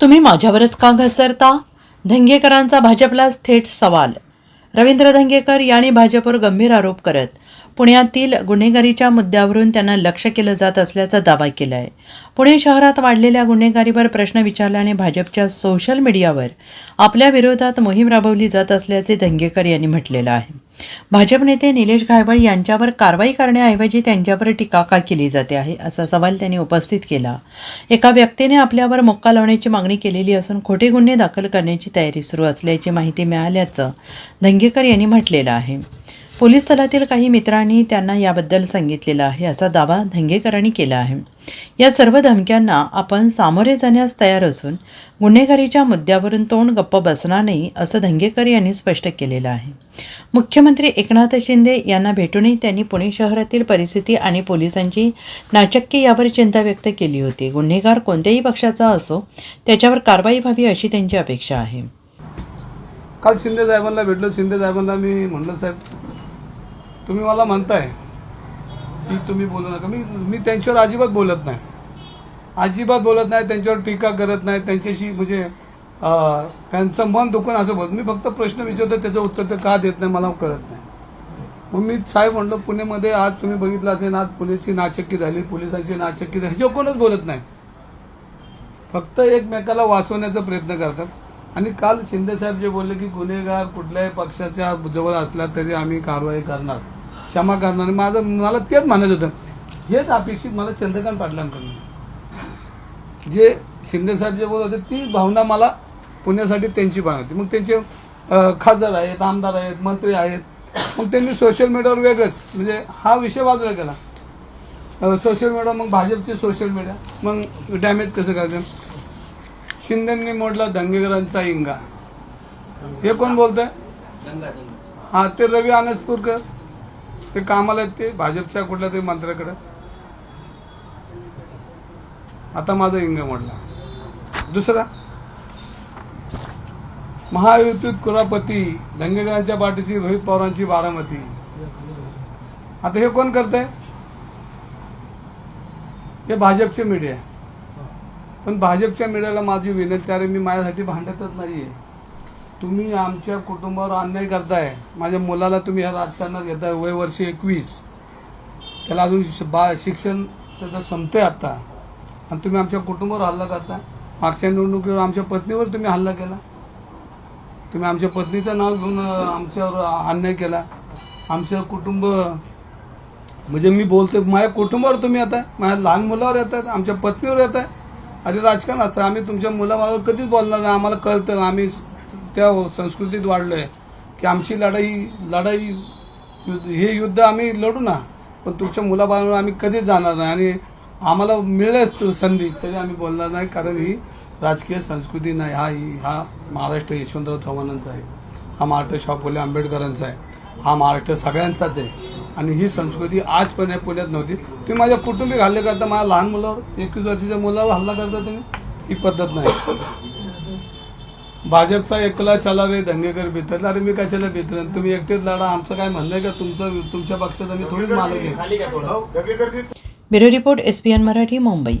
तुम्ही माझ्यावरच का घसरता? धंगेकरांचा भाजपलाच थेट सवाल. रवींद्र धंगेकर यांनी भाजपवर गंभीर आरोप करत पुण्यातील गुन्हेगारीच्या मुद्द्यावरून त्यांना लक्ष केलं जात असल्याचा दावा केला आहे पुणे शहरात वाढलेल्या गुन्हेगारीवर प्रश्न विचारल्याने भाजपच्या सोशल मीडियावर आपल्या विरोधात मोहीम राबवली जात असल्याचे धंगेकर यांनी म्हटलेलं आहे. भाजप नेते निलेश घायवळ यांच्यावर कारवाई करण्याऐवजी त्यांच्यावर टीका का केली जाते आहे? असा सवाल त्यांनी उपस्थित केला. एका व्यक्तीने आपल्यावर मोक्का लावण्याची मागणी केलेली असून खोटे गुन्हे दाखल करण्याची तयारी सुरू असल्याची माहिती मिळाल्याचं धंगेकर यांनी म्हटलेलं आहे. पोलीस दलातील काही मित्रांनी त्यांना याबद्दल सांगितलेलं आहे असा दावा धंगेकरांनी केला आहे. या सर्व धमक्यांना आपण सामोरे जाण्यास तयार असून गुन्हेगारीच्या मुद्द्यावरून तोंड गप्प बसणार नाही असं धंगेकर यांनी स्पष्ट केलेलं आहे. मुख्यमंत्री एकनाथ शिंदे यांना भेटूनही त्यांनी पुणे शहरातील परिस्थिती आणि पोलिसांची नाचक्की यावर चिंता व्यक्त केली होती. गुन्हेगार कोणत्याही पक्षाचा असो त्याच्यावर कारवाई व्हावी अशी त्यांची अपेक्षा आहे. काल शिंदे साहेबांना भेटलो. शिंदे साहेबांना मी म्हणलं साहेब तुम्ही मला म्हणताय की तुम्ही बोलू नका. मी मी त्यांच्यावर अजिबात बोलत नाही. अजिबात बोलत नाही त्यांच्यावर टीका करत नाही त्यांच्याशी म्हणजे त्यांचं मन दुखून असं बोलत मी फक्त प्रश्न विचारतो त्याचं उत्तर ते का देत नाही मला कळत नाही. मग मी साहेब म्हणलो पुण्यामध्ये आज तुम्ही बघितलं असेल आज पुण्याची नाचक्की झाली पोलिसांची नाचक्की झाली. ह्याच्यावर कोणच बोलत नाही. फक्त एकमेकाला वाचवण्याचा प्रयत्न करतात. आणि काल शिंदे साहेब जे बोलले की गुन्हेगार कुठल्याही पक्षाच्या जवळ असला तरी आम्ही कारवाई करणार. क्षमा करणार. माझं मला तेच म्हणायचं होतं. हेच अपेक्षित मला चंद्रकांत पाटलांकडून. जे शिंदे साहेब जे बोलत होते ती भावना मला पुण्यासाठी त्यांची भावना होती. मग त्यांचे खासदार आहेत आमदार आहेत मंत्री आहेत. मग त्यांनी सोशल मीडियावर वेगळंच म्हणजे हा विषय बाजूला केला सोशल मीडिया मग भाजपचे सोशल मीडिया मग डॅमेज कसं करायचं? शिंदेंनी मोडला दंगेकरांचा इंगा. हे कोण बोलत आहे हा ते रवी आनसपूरकर ते कामाला आहेत ते भाजपच्या कुठल्या तरी मंत्र्याकडे. आता माझा इंग मोडला. दुसरा. महायुतीत कुरापती दंगेकरांच्या पाठीची रोहित पवारांची बारामती. आता हे कोण करतंय? हे भाजपचे मीडिया आहे. पण भाजपच्या मीडियाला माझी विनंती आहे मी माझ्यासाठी भांडतच नाही आहे तुम्ही आमच्या कुटुंबावर अन्याय करताय. माझ्या मुलाला तुम्ही ह्या राजकारणात घेताय. वय वर्ष एकवीस. त्याला अजून बा शिक्षण त्याचं संपतंय आत्ता आणि तुम्ही आमच्या कुटुंबावर हल्ला करताय. मागच्या निवडणुकीवर आमच्या पत्नीवर तुम्ही हल्ला केला. तुम्ही आमच्या पत्नीचं नाव घेऊन आमच्यावर अन्याय केला. आमचं कुटुंब म्हणजे मी बोलतोय माझ्या कुटुंबावर तुम्ही येताय. माझ्या लहान मुलावर येत आहेत आमच्या पत्नीवर येत आहे अरे राजकारण असतं आम्ही तुमच्या मुलाबाबत कधीच बोलणार नाही. आम्हाला कळतं. आम्ही त्या संस्कृतीत वाढलोय की आमची लढाई लढाई हे युद्ध आम्ही लढू ना पण तुमच्या मुलाबाळांना आम्ही कधीच जाणार नाही. आणि आम्हाला मिळेलच तो संधी तरी आम्ही बोलणार नाही कारण ही राजकीय संस्कृती नाही. हा ही हा महाराष्ट्र यशवंतराव चव्हाणांचा आहे. हा महाराष्ट्र शाह फुले आंबेडकरांचा आहे. हा महाराष्ट्र सगळ्यांचाच आहे. आणि ही संस्कृती आजपर्यंत पुण्यात नव्हती. तुम्ही माझ्या कुटुंबी हल्ले करता माझ्या लहान मुलावर एकवीस वर्षाच्या मुलावर हल्ला करता तुम्ही? ही पद्धत नाही. भाजपचा एकला चला रे दंगेकर बितर अरे मी कशाला बितर तुम्ही एकटेच लढा. आमचं काय म्हणणं आहे का? तुमचं तुमच्या पक्षाचा मी थोडीच मालक आहे bureau report S P N Marathi Mumbai.